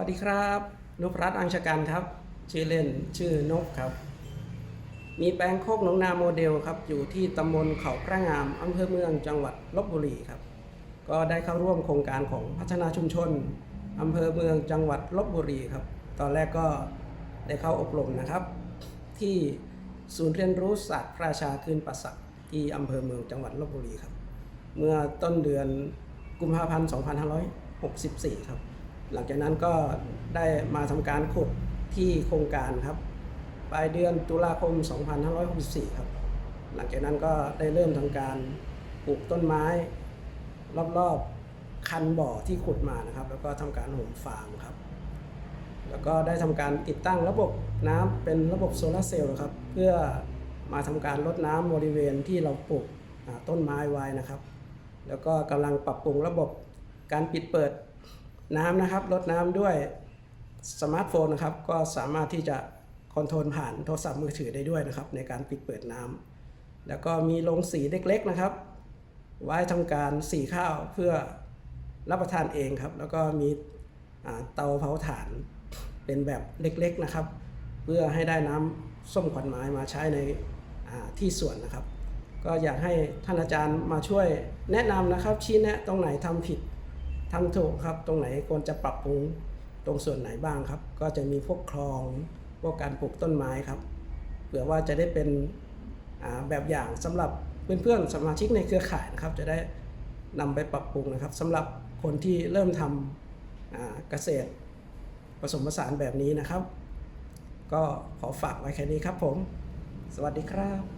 วัสดีครับนพรัตน์อังชกันครับ ชื่อเล่นชื่อนกครับ มีแปลงโคกหนองนาโมเดลครับ อยู่ที่ตำบลเขาพระงามอำเภอเมืองจังหวัดลบบุรีครับ ก็ได้เข้าร่วมโครงการของพัฒนาชุมชนอำเภอเมืองจังหวัดลบบุรีครับ ตอนแรกก็ได้เข้าอบรมนะครับ ที่ศูนย์เรียนรู้ศาสตร์พระราชาคืนประสักที่อำเภอเมืองจังหวัดลบบุรีครับ เมื่อต้นเดือนกุมภาพันธ์ 2564 ครับ หลังจากนั้นก็ได้มาทำการขุดที่โครงการครับปลายเดือนตุลาคม 2564 ครับ หลังจากนั้นก็ได้เริ่มทำการปลูกต้นไม้ รอบๆคันบ่อที่ขุดมานะครับ แล้วก็ทำการห่มฟางครับ แล้วก็ได้ทำการติดตั้งระบบน้ำเป็นระบบโซลาร์เซลล์ครับ เพื่อมาทำการลดน้ำบริเวณที่เราปลูกต้นไม้ไว้นะครับ แล้วก็กำลังปรับปรุงระบบการปิดเปิด น้ำนะครับลดน้ำด้วยสมาร์ทโฟนนะครับก็สามารถที่จะคอนโทรลผ่านโทรศัพท์มือถือได้ด้วยนะครับ ในการปิดเปิดน้ำแล้วก็มีโรงสีเล็กๆนะครับ ไว้ทำการสีข้าวเพื่อรับประทานเองครับ แล้วก็มีเตาเผาถ่านเป็นแบบเล็กๆนะครับ เพื่อให้ได้น้ำส้มขวัญไม้มาใช้ในที่สวนนะครับ ก็อยากให้ท่านอาจารย์มาช่วยแนะนำนะครับชี้แนะตรงไหนทำผิด ทำถูกครับ ตรงไหนควรจะปรับปรุงตรงส่วนไหนบ้างครับ ก็จะมีพวกคลองพวกการปลูกต้นไม้ครับเผื่อว่าจะได้เป็นแบบอย่างสำหรับเพื่อนๆสมาชิกในเครือข่ายนะครับ จะได้นำไปปรับปรุงนะครับสำหรับคนที่เริ่มทำอ่าเกษตรผสมผสานแบบนี้นะครับ ก็ขอฝากไว้แค่นี้ครับผม สวัสดีครับ